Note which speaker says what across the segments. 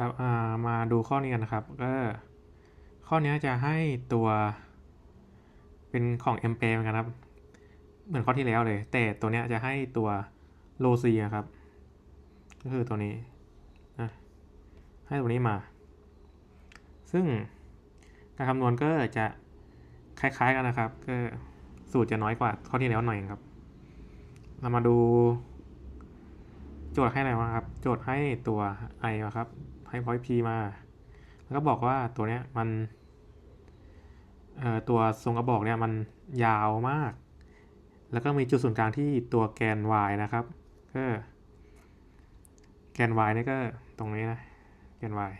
Speaker 1: ครับมาดูข้อนี้กันนะครับ ก็ ข้อนี้จะให้ตัว เป็นของ m p เหมือนกันครับ เหมือนข้อที่แล้วเลย แต่ตัวนี้จะให้ตัวโลซีครับ ก็คือตัวนี้นะให้ตัวนี้มา ซึ่งการคำนวณก็จะคล้ายๆกันนะครับ ก็สูตรจะน้อยกว่าข้อที่แล้วหน่อยครับ เรามาดู โจทย์ให้อะไรบ้าครับ โจทย์ให้ตัว i มาครับ ให้ point p มา แล้วก็บอกว่าตัวเนี้ยมันตัวทรงกระบอกเนี่ยมันยาวมาก แล้วก็มีจุดศูนย์กลางที่ตัวแกน y นะครับ ก็แกน y นี่ก็ตรงนี้นะ แกน y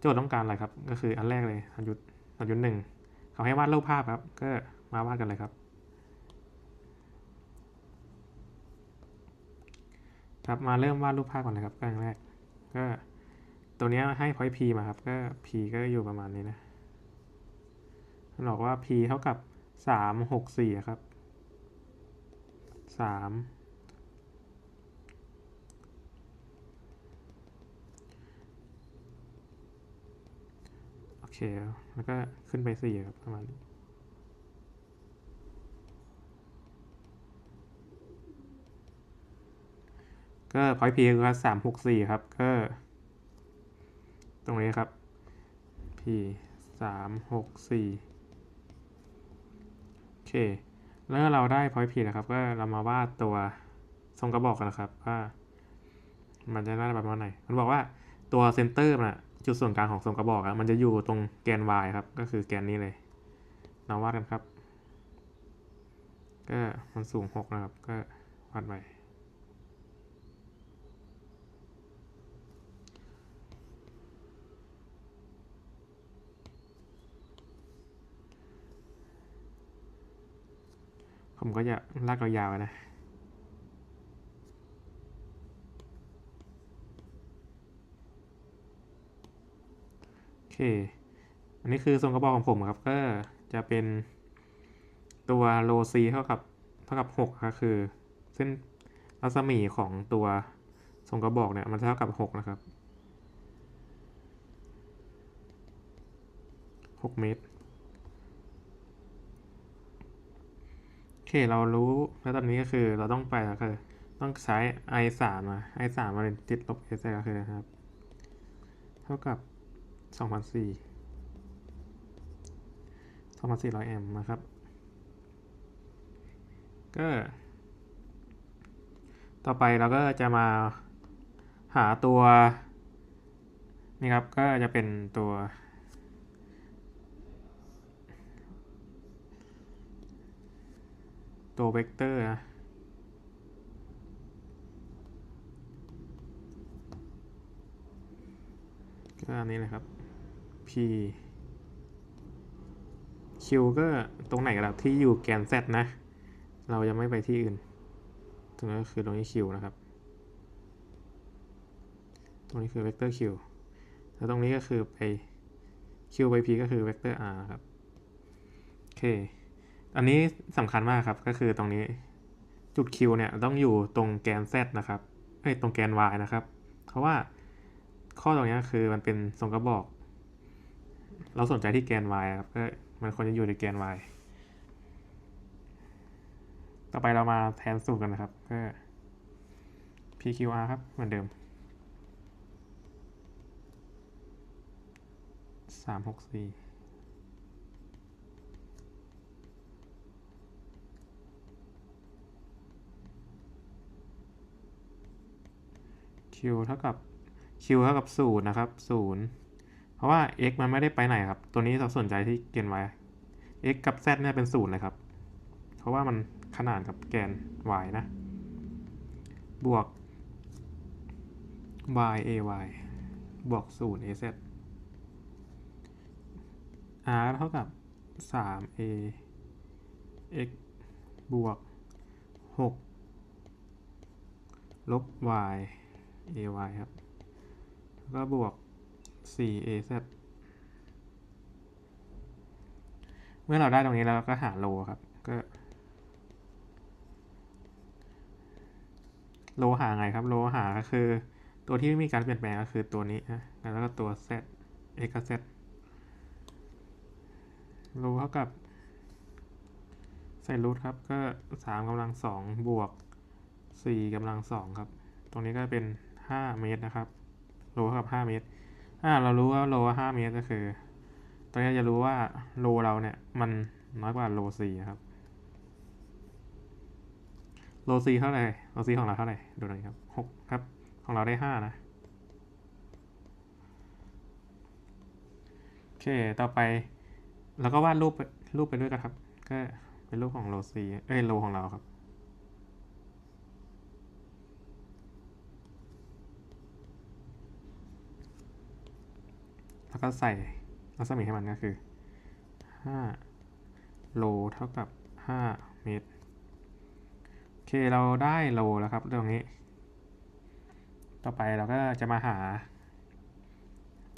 Speaker 1: โจทย์ต้องการอะไรครับ ก็คืออันแรกเลยอันยุทธอันยุทธหนึ่งเขาให้วาดรูปภาพครับ ก็มาวาดกันเลยครับ ครับมาเริ่มวาดรูปภาพก่อนนะครับก็อย่างแรก ก็ตัวนี้ให้ point p มาครับก็ p ก็อยู่ประมาณนี้นะมันบอกว่า p เท่ากับสามหกสี่ครับสามโอเค แล้วก็ขึ้นไปสี่ครับประมาณนี้ ก็พอยพีก็สามหกสี่ครับ ก็ ตรงนี้ครับ p สามหกสี่โอเค แล้วเราได้ point p นะครับ ก็เรามาวาดตัวทรงกระบอกกันนะครับว่ามันจะน่าจะประมาณไหน มันบอกว่าตัวเซนเตอร์น่ะจุดส่วนกลางของทรงกระบอกอะมันจะอยู่ตรงแกน y ครับ ก็คือแกนนี้เลยเราวาดกันครับ ก็มันสูงหกนะครับ ก็วาดไป ผมก็จะลากยาวๆนะโอเค อันนี้คือทรงกระบอกของผมครับ ก็จะเป็นตัวโลซีเท่ากับเท่ากับหกก็คือ เส้นรัศมีของตัวทรงกระบอกเนี่ยมันเท่ากับหกนะครับหกเมตร โอ เคเรารู้แล้วตอนนี้ก็คือเราต้องไปแล้วคือต้องใช้ i สามา i สามมาเป็นติดลบ s ก็คือนะครับ เท่ากับสองพันสี่สองพันสี่ร้อยแอมป์นะครับ ก็ ต่อไปเราก็จะมาหาตัว นี่ครับ ก็จะเป็นตัว ตัวเวกเตอร์นะก็อันนี้เลยครับ p q ก็ตรงไหนก็ได้ที่อยู่แกน z นะ เราจะไม่ไปที่อื่น ตรงนี้ก็คือตรงนี้ q นะครับ ตรงนี้คือเวกเตอร์ q แล้วตรงนี้ก็คือไป q ไป p ก็คือเวกเตอร์ r ครับ โอเค อันนี้สำคัญมากครับก็คือตรงนี้จุด Q เนี่ยต้องอยู่ตรงแกน Z นะครับไอ้ตรงแกน Y นะครับ เพราะว่าข้อตรงนี้คือมันเป็นทรงกระบอก เราสนใจที่แกน y ครับก็มันควรจะอยู่ในแกน y ต่อไปเรามาแทนสูตรกันนะครับก็ pqr ครับเหมือนเดิม 364 q เท่ากับ q เท่ากับศูนย์นะครับศูนย์เพราะว่า x มันไม่ได้ไปไหนครับ ตัวนี้เราสนใจที่เกณฑ์ y x กับ z เนี่ยเป็นศูนย์เลยครับ เพราะว่ามันขนานกับแกน y นะ บวก y a y บวกศูนย์ a z r เท่ากับสาม a x บวกหกลบ y ay ครับ แล้วก็บวก 4az เมื่อเราได้ตรงนี้แล้วก็หาโลครับ ก็ โลหาไงครับ โลหาก็คือ ตัวที่ไม่มีการเปลี่ยนแปลงก็คือตัวนี้นะแล้วก็ตัว z x z รูเท่ากับใส่รูทครับ ก็สามกำลังสองบวกสี่กำลังสองครับ ตรงนี้ก็เป็น ห้าเมตรนะครับโลเท่ากับห้าเมตรอ่าเรารู้ว่าโลห้าเมตรก็คือตอนนี้จะรู้ว่าโลเราเนี่ยมันน้อยกว่าโลสี่ครับโลซีเท่าไหร่โลซีของเราเท่าไหร่ ดูหน่อยครับหกครับ ของเราได้ห้านะ โอเค ต่อไปแล้วก็วาดรูปไปรูปไปด้วยกันครับ ก็เป็นรูปของโลซี เอ้ย โลของเราครับ แล้วก็ใส่รัศมีให้มันก็คือ 5 โลเท่ากับ 5 เมตร โอเคเราได้โลแล้วครับตรงนี้ ต่อไปเราก็จะมาหา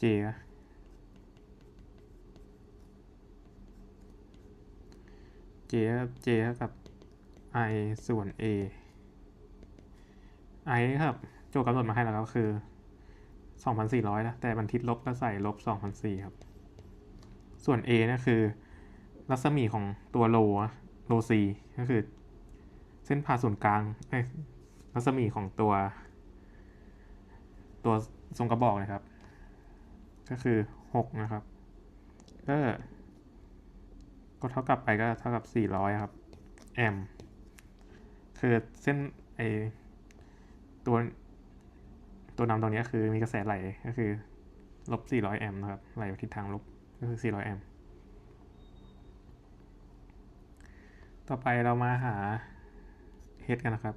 Speaker 1: J นะ J J เท่ากับ I ส่วน A I ครับ โจทย์กำหนดมาให้แล้วก็คือ 2,400 นะ แต่มันทิศลบก็ใส่ลบ2,400 ครับ ส่วน A เนี่ยคือ รัศมีของตัวโลโล C ก็คือ เส้นผ่าศูนย์กลางรัศมีของตัว ตัวทรงกระบอกนะครับ ก็คือ 6 นะครับ ก็ ก็เท่ากับไปก็เท่ากับ 400 ครับ แอม คือเส้นไอตัว ตัวนำตรงนี้คือมีกระแสไหลก็คือลบ 400 แอมป์นะครับไหลไปทิศทางลบก็คือ 400 แอมป์ต่อไปเรามาหา h กันนะครับ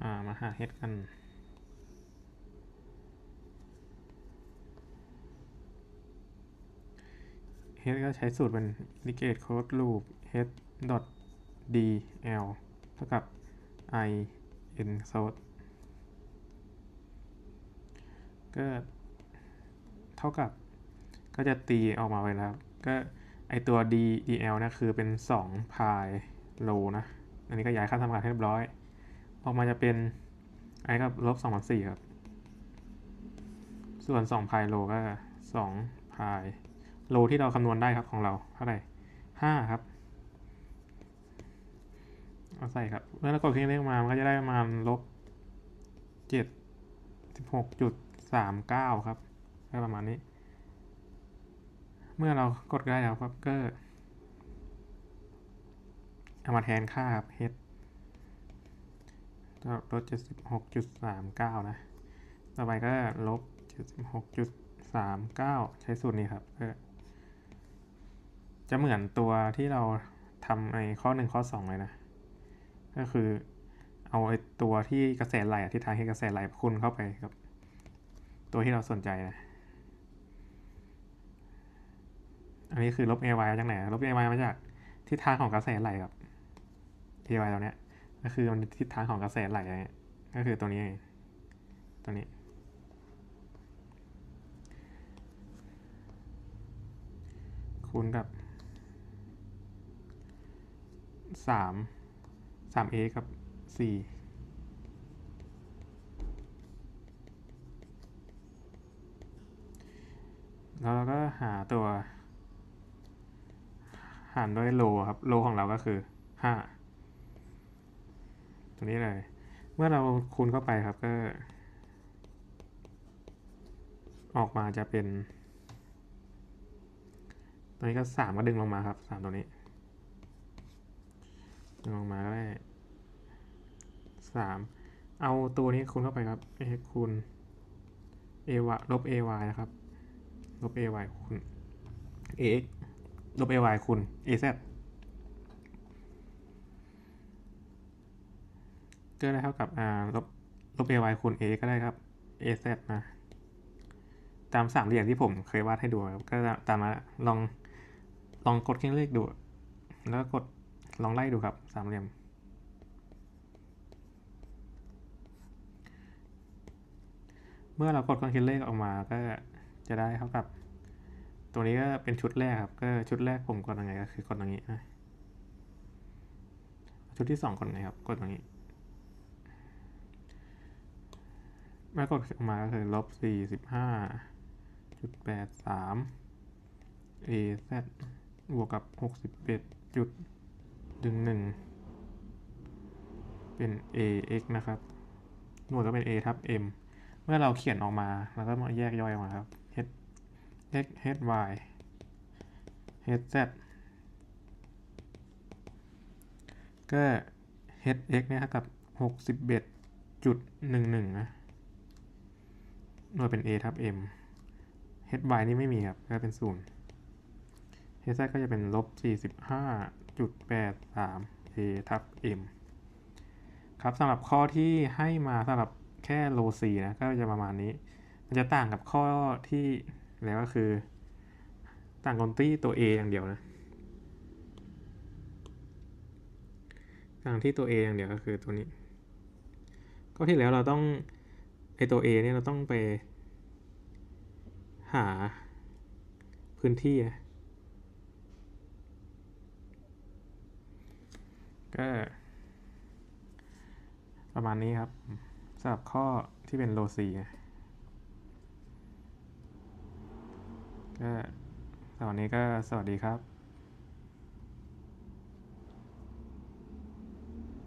Speaker 1: อ่ามาหา h กัน h ก็ใช้สูตรเป็น indicate code loop h dot dl เท่ากับ i n source ก็เท่ากับก็จะตีออกมาไว้แล้ว ก็ไอตัว d dl นะคือเป็น2พายโลนะ อันนี้ก็ย้ายค่าทำการให้เรียบร้อย ออกมาจะเป็น i กับลบ2 4ครับ ส่วน2พายโลก็2พายโลที่เราคำนวณได้ครับของเราเท่าไหร่5ครับ เอาใส่ครับเมื่อเรากดเคลิกนี้มามันก็จะได้ประมาณลบเจ็ดสิบหกจุดสามเก้าครับได้ประมาณนี้ เมื่อเรากดได้แล้วครับก็เอามาแทนค่าครับ h ลบเจ็ดสิบหกจุดสามเก้านะ ต่อไปก็ลบเจ็ดสิบหกจุดสามเก้าใช้สูตรนี้ครับก็จะเหมือนตัวที่เราทำในข้อหนึ่งข้อสองเลยนะ ก็คือเอาไอ้ตัวที่กระแสไหลอะทิศทางที่กระแสไหลคูณเข้าไปกับ ตัวที่เราสนใจนะ อันนี้คือลบ ay มาจากไหนลบ ay มาจากทิศทางของกระแสไหลครับ ay ตัวเนี้ยก็คือมันทิศทางของกระแสไหลนี่ก็คือตัวนี้ตัวนี้ คูณกับสาม สาม a กับสี่แล้วเราก็หาตัว หารด้วยโลครับ โลของเราก็คือห้าตัวนี้เลย เมื่อเราคูณเข้าไปครับก็ ออกมาจะเป็นตัวนี้ก็สามก็ดึงลงมาครับสามตัวนี้ ดึงลงมาก็ได้ สามเอาตัวนี้คูณเข้าไปครับ a คูณ a y ลบ a y นะครับ ลบ a y คูณ a x ลบ a y คูณ a z ก็ได้เท่ากับอ่าลบลบ a y คูณ a ก็ได้ครับ a z นะตามสามเหลี่ยมที่ผมเคยวาดให้ดูครับก็ตามมาลองลองกดเครื่องเลขดู แล้วก็กดลองไล่ดูครับสามเหลี่ยม เมื่อเรากดครื่องคิดเลขออกมาก็จะได้เท่ากับตัวนี้ก็เป็นชุดแรกครับ ก็ชุดแรกผมกดยังไงก็คือกดอย่างนี้นะชุดที่สองกดนะครับ กดตรงนี้เมื่อกดออกมาก็คือลบสี่สิบห้าจุดแปดสาม a z บวกกับหกสิบเอ็ดจุดดึงหนึ่งเป็น a x นะครับ หน่วยก็เป็น a ทับ m เมื่อเราเขียนออกมาแล้วก็มาแยกย่อยออกมาครับ h x h y h z ก็ h x เนี่ยเท่ากับหกสิบเอ็ดจุดหนึ่งหนึ่งนะ หน่วยเป็น a ทับ m h y นี่ไม่มีครับ ก็เป็นศูนย์ h z ก็จะเป็นลบสี่สิบห้าจุดแปดสาม a ทับ m ครับสำหรับข้อที่ให้มาสำหรับ แค่โลซีนะ ก็จะประมาณนี้ มันจะต่างกับข้อที่แล้วก็คือ ต่างกันที่ตัว a อย่างเดียวนะต่างที่ตัว a อย่างเดียวก็คือตัวนี้ ก็ที่แล้วเราต้องไอตัว a เนี่ยเราต้องไป หาพื้นที่นะก็ประมาณนี้ครับำหรับข้อที่เป็นโลซีก็ตอนนี้ก็สวัสดีครับ